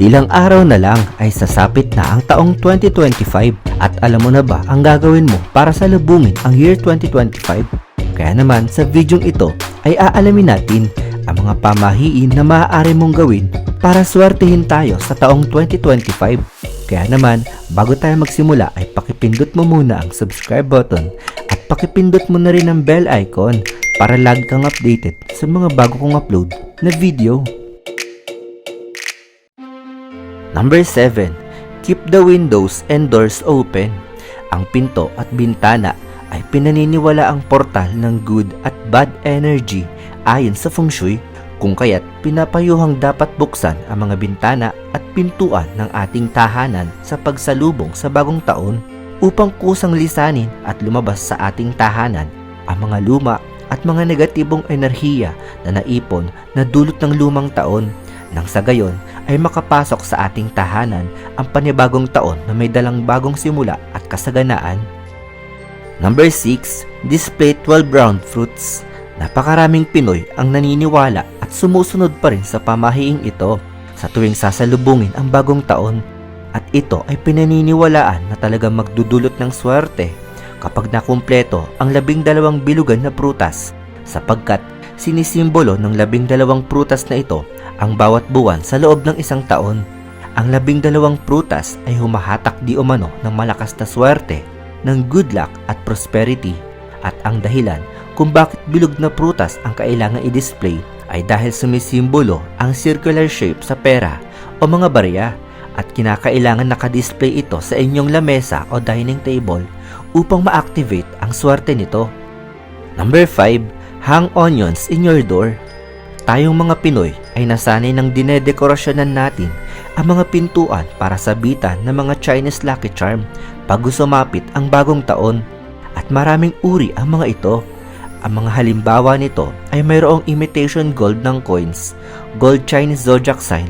Ilang araw na lang ay sasapit na ang taong 2025 at alam mo na ba ang gagawin mo para salubungin ang year 2025? Kaya naman sa videong ito ay aalamin natin ang mga pamahiin na maaari mong gawin para swertihin tayo sa taong 2025. Kaya naman, bago tayo magsimula ay pakipindot mo muna ang subscribe button at pakipindot mo na rin ang bell icon para lagi kang updated sa mga bago kong upload na video. Number 7. Keep the windows and doors open. Ang pinto at bintana ay pinaniniwala ang portal ng good at bad energy ayon sa feng shui kung kaya't pinapayuhang dapat buksan ang mga bintana at pintuan ng ating tahanan sa pagsalubong sa bagong taon upang kusang lisanin at lumabas sa ating tahanan ang mga luma at mga negatibong enerhiya na naipon na dulot ng lumang taon nang sa gayon ay makapasok sa ating tahanan ang panibagong taon na may dalang bagong simula at kasaganaan. Number 6. Display 12 brown fruits. Napakaraming Pinoy ang naniniwala at sumusunod pa rin sa pamahiing ito sa tuwing sasalubungin ang bagong taon at ito ay pinaniniwalaan na talagang magdudulot ng swerte kapag nakumpleto ang labing dalawang bilugan na prutas sapagkat sinisimbolo ng labing dalawang prutas na ito ang bawat buwan sa loob ng isang taon. Ang labing dalawang prutas ay humahatak di umano ng malakas na swerte, ng good luck at prosperity. At ang dahilan kung bakit bilog na prutas ang kailangan i-display ay dahil sumisimbolo ang circular shape sa pera o mga barya at kinakailangan nakadisplay ito sa inyong lamesa o dining table upang ma-activate ang swerte nito. Number 5. Hang onions in your door. Tayong mga Pinoy ay nasanay ng dinedekorasyonan natin ang mga pintuan para sabitan ng mga Chinese Lucky Charm pag sumapit ang bagong taon at maraming uri ang mga ito. Ang mga halimbawa nito ay mayroong imitation gold ng coins, gold Chinese zodiac sign,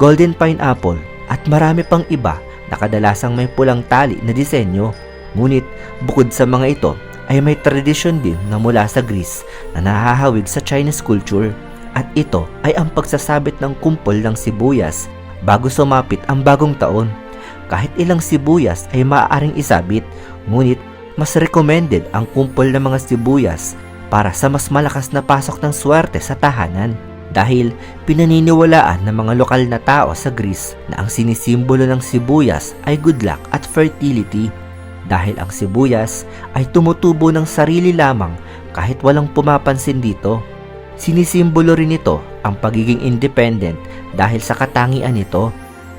golden pineapple at marami pang iba na kadalasang may pulang tali na disenyo. Ngunit bukod sa mga ito ay may tradisyon din na mula sa Greece na nahahawig sa Chinese culture at ito ay ang pagsasabit ng kumpol ng sibuyas bago sumapit ang bagong taon. Kahit ilang sibuyas ay maaaring isabit, ngunit mas recommended ang kumpol ng mga sibuyas para sa mas malakas na pasok ng swerte sa tahanan. Dahil pinaniniwalaan ng mga lokal na tao sa Greece na ang sinisimbolo ng sibuyas ay good luck at fertility. Dahil ang sibuyas ay tumutubo ng sarili lamang kahit walang pumapansin dito. Sinisimbolo rin ito ang pagiging independent dahil sa katangian nito.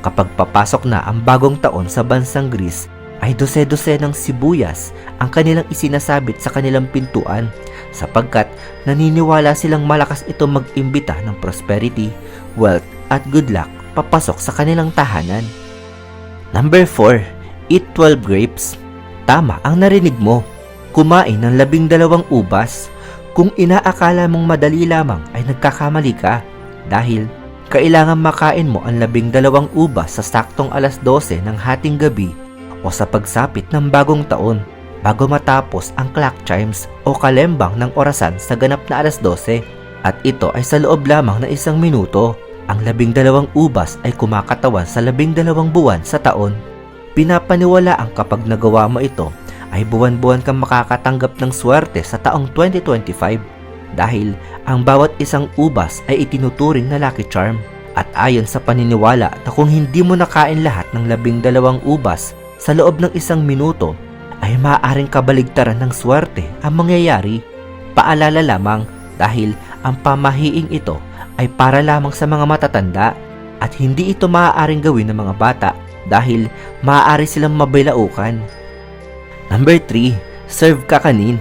Kapag papasok na ang bagong taon sa bansang Greece, ay dose-dose ng sibuyas ang kanilang isinasabit sa kanilang pintuan sapagkat naniniwala silang malakas ito mag-imbita ng prosperity, wealth at good luck papasok sa kanilang tahanan. Number 4. Eat 12 grapes. Tama ang narinig mo. Kumain ng labing dalawang ubas. Kung inaakala mong madali lamang ay nagkakamali ka dahil kailangan makain mo ang labing dalawang ubas sa saktong alas 12 ng hating gabi o sa pagsapit ng bagong taon bago matapos ang clock chimes o kalembang ng orasan sa ganap na alas 12 at ito ay sa loob lamang na isang minuto. Ang labing dalawang ubas ay kumakatawan sa labing dalawang buwan sa taon. Pinapaniwala ang kapag nagawa mo ito ay buwan-buwan kang makakatanggap ng swerte sa taong 2025 dahil ang bawat isang ubas ay itinuturing na lucky charm at ayon sa paniniwala na kung hindi mo nakain lahat ng labing dalawang ubas sa loob ng isang minuto ay maaaring kabaligtaran ng swerte ang mangyayari. Paalala lamang dahil ang pamahiing ito ay para lamang sa mga matatanda at hindi ito maaaring gawin ng mga bata dahil maaari silang mabilaukan. Number 3. Serve kakanin.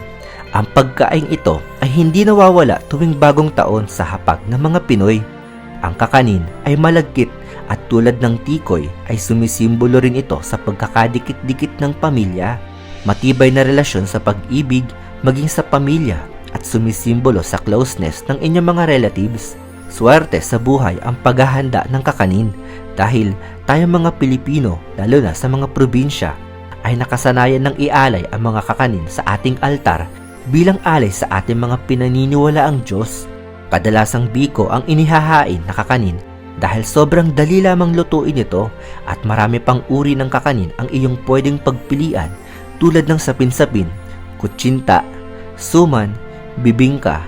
Ang pagkain ito ay hindi nawawala tuwing bagong taon sa hapag ng mga Pinoy. Ang kakanin ay malagkit at tulad ng tikoy ay sumisimbolo rin ito sa pagkakadikit-dikit ng pamilya, matibay na relasyon sa pag-ibig maging sa pamilya at sumisimbolo sa closeness ng inyong mga relatives. Swerte sa buhay ang paghahanda ng kakanin dahil tayo mga Pilipino, lalo na sa mga probinsya, ay nakasanayan ng ialay ang mga kakanin sa ating altar bilang alay sa ating mga pinaniniwalaang Diyos. Kadalasang biko ang inihahain na kakanin dahil sobrang dali lamang lutuin ito at marami pang uri ng kakanin ang iyong pwedeng pagpilian tulad ng sapin-sapin, kutsinta, suman, bibingka,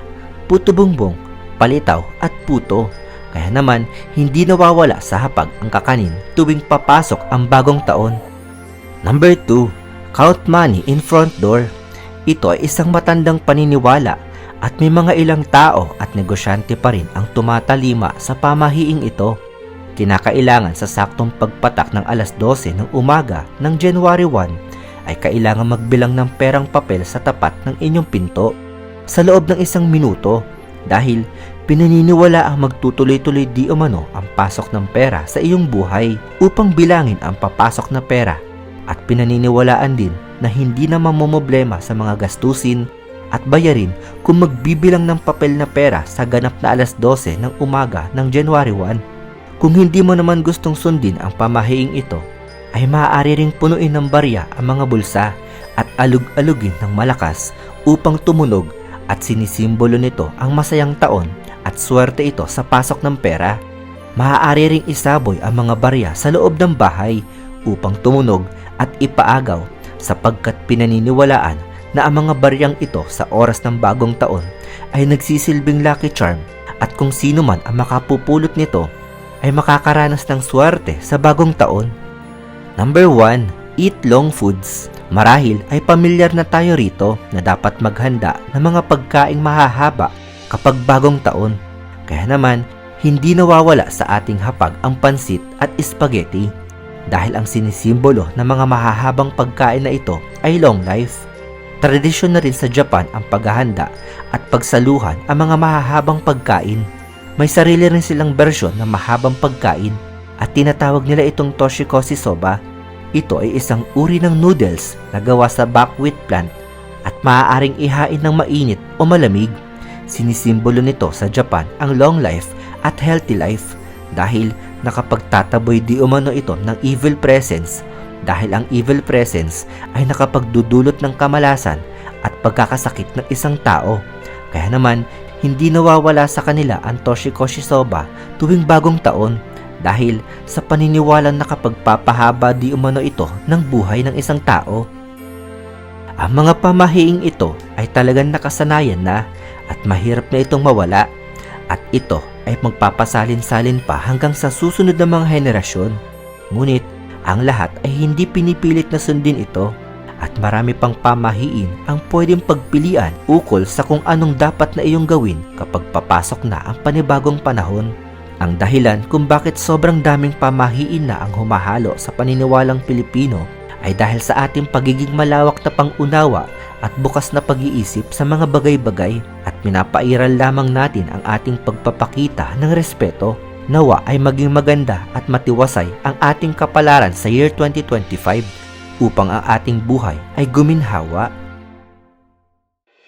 puto bongbong, palitaw at puto. Kaya naman, hindi nawawala sa hapag ang kakanin tuwing papasok ang bagong taon. Number 2. Count money in front door. Ito ay isang matandang paniniwala at may mga ilang tao at negosyante pa rin ang tumatalima sa pamahiing ito. Kinakailangan sa saktong pagpatak ng alas 12 ng umaga ng January 1 ay kailangan magbilang ng perang papel sa tapat ng inyong pinto sa loob ng isang minuto dahil pinaniniwala ang magtutuloy-tuloy di umano ang pasok ng pera sa iyong buhay upang bilangin ang papasok na pera at pinaniniwalaan din na hindi na mamomblema sa mga gastusin at bayarin kung magbibilang ng papel na pera sa ganap na alas 12 ng umaga ng January 1. Kung hindi mo naman gustong sundin ang pamahiing ito, ay maaari ring punuin ng barya ang mga bulsa at alug-alugin ng malakas upang tumunog at sinisimbolo nito ang masayang taon at swerte ito sa pasok ng pera. Maaari ring isaboy ang mga barya sa loob ng bahay upang tumunog at ipaagaw sapagkat pinaniniwalaan na ang mga baryang ito sa oras ng bagong taon ay nagsisilbing lucky charm at kung sino man ang makapupulot nito ay makakaranas ng swerte sa bagong taon. Number 1. Eat long foods. Marahil ay pamilyar na tayo rito na dapat maghanda ng mga pagkaing mahahaba kapag bagong taon. Kaya naman, hindi nawawala sa ating hapag ang pansit at spaghetti dahil ang sinisimbolo ng mga mahahabang pagkain na ito ay long life. Tradisyon na rin sa Japan ang paghahanda at pagsaluhan ang mga mahahabang pagkain. May sarili rin silang bersyon ng mahabang pagkain at tinatawag nila itong toshikoshi soba. Ito ay isang uri ng noodles na gawa sa buckwheat plant at maaaring ihain ng mainit o malamig. Sinisimbolo nito sa Japan ang long life at healthy life dahil nakapagtataboy di umano ito ng evil presence dahil ang evil presence ay nakapagdudulot ng kamalasan at pagkakasakit ng isang tao. Kaya naman, hindi nawawala sa kanila ang Toshikoshi Soba tuwing bagong taon dahil sa paniniwalang nakapagpapahaba di umano ito ng buhay ng isang tao. Ang mga pamahiing ito ay talagang nakasanayan na at mahirap na itong mawala at ito ay magpapasalin-salin pa hanggang sa susunod na mga henerasyon. Ngunit ang lahat ay hindi pinipilit na sundin ito at marami pang pamahiin ang pwedeng pagpilian ukol sa kung anong dapat na iyong gawin kapag papasok na ang panibagong panahon. Ang dahilan kung bakit sobrang daming pamahiin na ang humahalo sa paniniwalang Pilipino ay dahil sa ating pagiging malawak na pangunawa at bukas na pag-iisip sa mga bagay-bagay at pinapairal lamang natin ang ating pagpapakita ng respeto Nawa ay maging maganda at matiwasay ang ating kapalaran sa year 2025 upang ang ating buhay ay guminhawa.